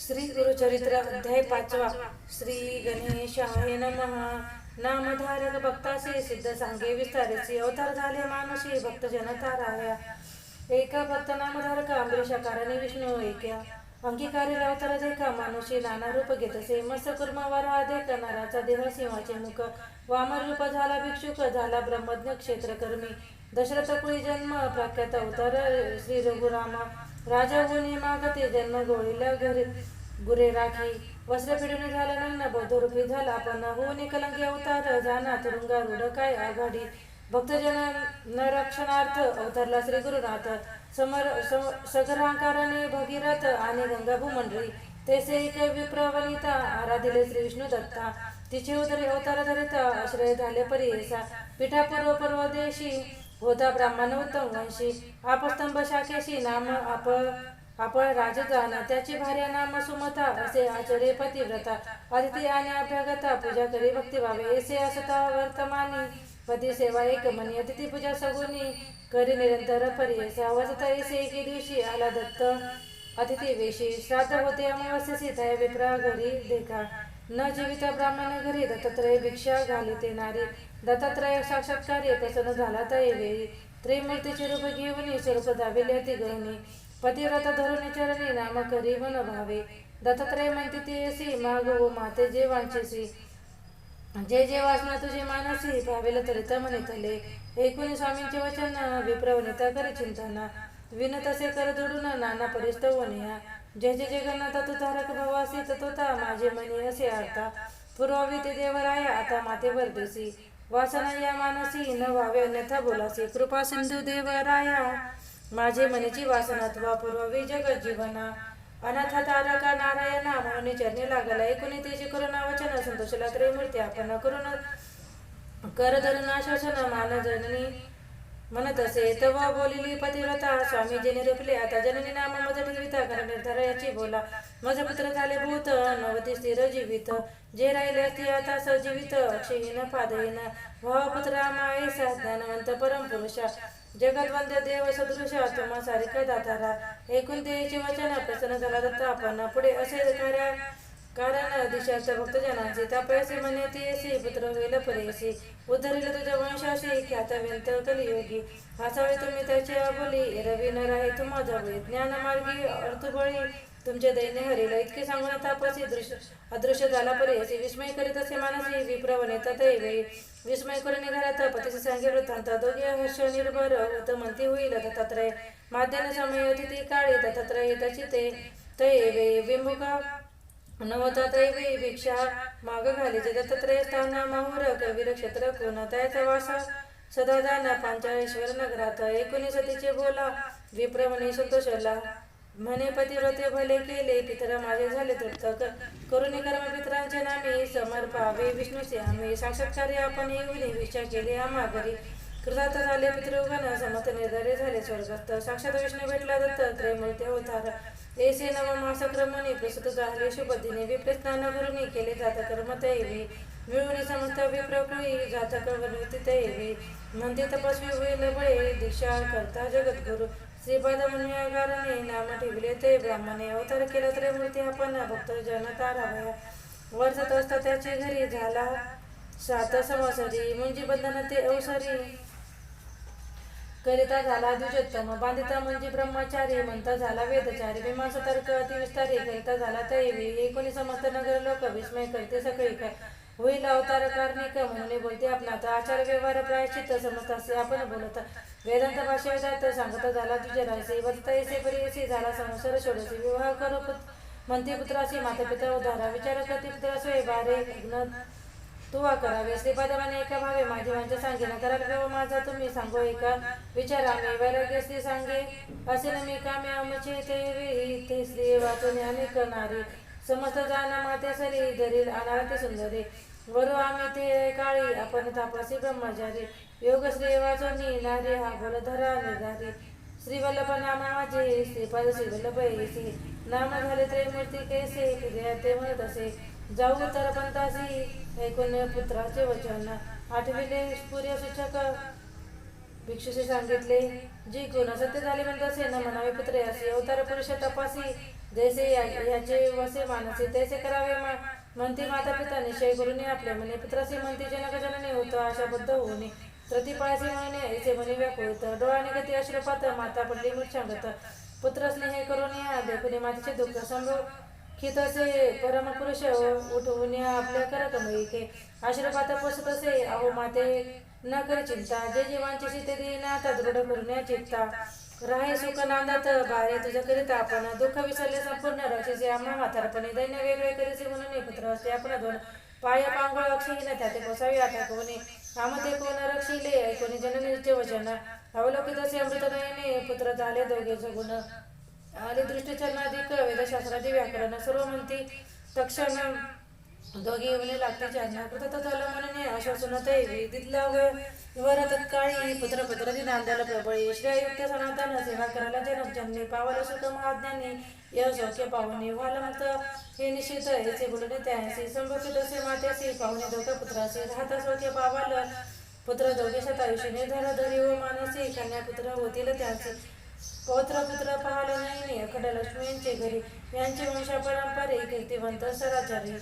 श्री गुरुचरित्र अध्याय पाचवा श्री गणेशाय नम. नामधारक भक्तासी सिद्ध सांगे विस्तारेसी. अवतार झाले मानुषी भक्त जनता जनताराया एका भक्त नामधारक अमरीशाकाराने विष्णू ऐक्या. अंगीकारी अवतार देखा मानुषी नाना रूप घेतसे मस्त कुर्म वरा देख देह सिंहाचे मुख. वामन रूप झाला भिक्षुक झाला ब्रह्मज्ञ क्षेत्रकर्मी. दशरथ कुळी जन्म प्राख्यात अवतार श्री रघुरामा. राजा गुणी मागते जन्म गोळीला घरी गुरे राखी वस्त्र पिढून झाला नग्न बौद्धरूपी झाला पण होऊन कलंकी अवतार जाना तुरुंगा रुड काय आघाडी. भक्तजन न रक्षणार्थ अवतरला श्री गुरुनाथ समर सगरांकाराने भगीरथ आणि गंगा भूमंडळी तेसे एक विप्रवनिता आराधिले श्री विष्णू दत्ता. तिचे उदरी अवतार धरिता आश्रय झाले परी पिठापूर्व परवदेशी होता ब्राह्मण उत्तम वंशी आपस्तंभ शाखेशी नाम आप आपण राजजान त्याची भार्या नाम सुमता असे आचार्य पतिव्रता अदिती आणि अभ्यागता पूजा करी भक्ती व्हावे असे असता वर्तमानी पती सेवा एक मनी अतिथी पूजा सगुनी करी निरंतर परियसा वसता असे एके दिवशी आला दत्त अतिथी वेशी श्राद्ध होते अमावस्यसी तया विप्रा घरी देखा न जीविता ब्राह्मण घरी दत्तात्रय भिक्षा घालिते नारी दत्तात्रय साक्षात्कार्य प्रसन्न झाला तये वेळी. त्रिमूर्तीचे रूप घेऊन स्वरूप दाविले ती गहनी पतिव्रत धरून चरणी नाम करी मन भावे. दत्तात्रय म्हणते ती असी माग व माते जे वांचेसी जे जे वासना तुझे मानसी पावेल तरी म्हणे एकूण स्वामींचे वचन विप्रवनिता कर चिंतना. विन तसे कर जोडून नाना परिस्तवनिया जय जय जगन्नाथ तू तारक भवासी ततोता माझे मनी असे आता. पूर्वावी ते देवराय आता माते वरदेसी वासना या मानसी न व्हावे अन्यथा बोलासी. कृपा सिंधू देवराया माझे मनीची वासना तुवा पूर्वावी जगत जीवना. अनाथ तारका नारायणा म्हणून चरणी लागला. एकूण तेजी करुणा वचन संतोषला त्रैमूर्ती आपण करुण कर धरून आश्वासन मान जननी म्हणत असे तेव्हा बोलिली पतिव्रता स्वामीजीने निरुपले. आता जननी नाम मज ठेविता कारण निर्धारायाची बोला. मज पुत्र झाले भूत नवती स्थिर जीवित. जे राहिले असते आता सजीवित अक्षयहीन पादहीन. व पुत्रा माये ज्ञानवंत परम पुरुषा जगतवंद्य देव सदृश तुम्हा सारिका दातारा. एकूण देयचे वचन प्रसन्न झाला दत्ता आपण. पुढे असे कार्य कारण दिशार्थ भक्तजनांचे तापयासी म्हणे ती पुत्र होईल परेसी उद्धरिल तुझ्या वंशाशी ख्यातव्यंत कलियोगी. असावे तुम्ही त्याचे बोली रवी न राहे तुम्हा जावे ज्ञान मार्गी अर्थबळी. तुमचे दैन्य हरिला इतके सांगून तापसी दृश्य अदृश्य झाला परेसी विस्मय करीत असे मानसी विप्रवनेता दैवे विस्मय करून घरात पतीचे सांगे वृत्तांत. दोघे हर्ष निर्भर होत म्हणती होईल दत्तात्रय. माध्यान समय अतिथी काळी दत्तात्रय त्याची ते तैवे विमुखा नवता दैवी भिक्षा माग घालीचे दत्तात्रय स्थान माहुर कवीर क्षेत्र वासा. सदा जाना पांचाळेश्वर नगरात एकोणीसतीचे बोला. विप्रमणे संतोषला म्हणे पतिव्रते भले केले पितर माझे झाले तृप्त करुणी कर्म पितरांचे नामे समर्पावे. विष्णूचे आम्ही साक्षात्कार्य आपण येऊन विचार केले आम्हा घरी. कृतार्थ झाले पितृगण समस्त निर्धारे झाले स्वर्गस्थ साक्षात विष्णू भेटला दत्त त्रैमूर्ती अवतार. एसे नव मासक्रमणी प्रसुत झाले शुभदिने विप्र स्नान करुणी केले जात कर्म दैवी मिळून समस्त विप्रकुळी जातक वनविती दैवी म्हणते तपस्वी होईल बळे दीक्षा करता जगद्गुरु. श्रीपाद म्हणण्याकारणे नाम ठेवले ते ब्राह्मणे. अवतार केला त्रैमूर्ती आपण भक्त जनता राहाव्या. वर्षत असता त्याचे घरी झाला सात समसरी म्हणजे बंधन ते अवसरी. करिता झाला द्विजोत्तम. बांधिता म्हणजे ब्रह्मचारी म्हणता झाला वेदचारी. विमांस तर्क अतिविस्तारी करिता झाला दैवी एकोणी समस्त नगर लोक विस्मय करते सगळी काय होईल अवतार का म्हणून बोलते आपणात. आचार व्यवहार प्रायश्चित समजत असे आपण बोलत. वेदांत भाषे जात सांगत झाला तुझे राहसे बदता येसे परी झाला संसार सोडसे विवाह करू पुत- म्हणते पुत्रासी माता पिता उद्धारा विचार करते पुत्रासोय बारे तुवा करावे श्रीपादवाने एका भावे माझी वांच्या सांगे न कराल माझा तुम्ही सांगो एका विचारा मी वैराग्य श्री सांगे. असे न मी कामे आमचे ते वेळी ते श्री वाचून अनेक करणारे. समस्त जाणं माते सरी धरील आणा ते सुंदरे. वरू आम्ही ते काळी आपण तापासी ब्रह्मचारी. योग श्री वाचून नारी हा बोल धरा निर्धारी श्री वल्लभ नामा श्रीपाद श्री वल्लभ येसे. नाम झाले त्रैमूर्ती कैसे ते म्हणत असे. जाऊ तर पंतासी ऐकून पुत्राचे वचन. आठविले सूर्य सूचक भिक्षुशी सांगितले जी कोण सत्य झाले म्हणत असे न म्हणावे पुत्रे असे अवतार पुरुष तपासी. जैसे याचे वसे मानसे तैसे करावे मा- म्हणते माता पिता निश्चय गुरुने आपल्या म्हणे पुत्रासी म्हणते जनक जनने होतं आशाबद्ध होणे प्रतिपाळसी म्हणे ऐसे म्हणे व्याकुळत होतं डोळ्याने गती अश्रपात माता पडली मूर्छांगत. पुत्र स्नेह करून या देखुने मातेचे दुःख संभव खित असे परमपुरुष हो, उठवून आपल्या आपल्या करकमयी इथे. आश्रपात पोसत असे. अहो माते न कर चिंता. जे जीवांची सीते देईना आता दृढ करून चिंता राहे सुख नांदात बारे तुझ्या करिता आपण. दुःख विसरले संपूर्ण रक्षेचे आम्हा म्हातारपणे दैन्य वेगळे करीचे म्हणून पुत्र असते. आपण दोन पाय पांगळ अक्षहीन त्याते पोसावी आता कोणी. आमते कोण रक्षिले कोणी जननीचे वचन. अवलोकित असे अमृतदयने पुत्र झाले दोघे गुण आणि दृष्टचरणाधिक वेदशास्त्राचे व्याकरण सर्व म्हणती तक्षण दोघे येऊन लागते चारणा कृत झालं म्हणून आश्वासन तैवी दिदला वर तत्काळी पुत्र पुत्र नांदाला प्रबळी. श्रेयुक्त सनातन सेवा करायला जनक जन्मे पावल सुख महाज्ञानी यश पाहुणे वालमत हे निश्चित याचे बोलणे त्यासी संभोकित असे मात्यासी पाहुणे दोघे पुत्रासी राहता स्वके पावाल. पुत्र दोघे शतायुषी निर्धार धरी व मानसी कन्या पुत्र होतील त्याचे पौत्र पुत्र पाहाल नाही यांचे घरी यांचे वंशा परंपरे कीर्तिवंत सराचारी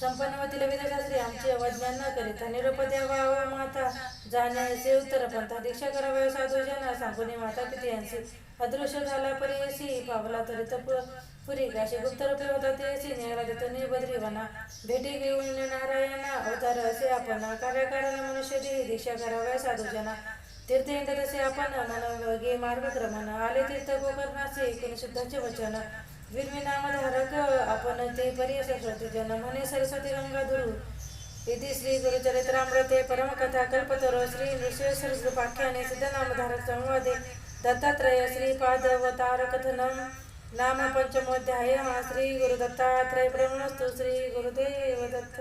संपन्नवतीला विदशास्त्री आमचे अवज्ञान न करीता निरोप द्यावा माता जाण्याचे उत्तर पंथा दीक्षा कराव्या साधूजना सांगुनी माता पिती यांचे अदृश्य झाला परियसी पावला तरी तर पुरी. काशी गुप्त रूपे होता ते असी निघाला तिथे निबद्री वना भेटी घेऊन नारायणा अवतार असे आपण. कार्यकारण मनुष्य दीक्षा कराव्या साधूजना तीर्थेंद तसे आपण मार्ग मार्गक्रमण आले तीर्थ गोकर्णाचे एकूण शुद्धाचे वचन. विरमी नामधारक आपण ते परी असे जन म्हणे सरस्वती गंगा दुरु. इति श्री गुरुचरित्रामृते परमकथा कल्पतरो श्री नृसिंहसहस्रपाख्याने सिद्धनामधारक संवादे. दत्तात्रय श्रीपादवतार कथनम नाम पंचमोध्याय श्री गुरुदत्तात्रय प्रेमणस्तु श्री गुरुदेव दत्त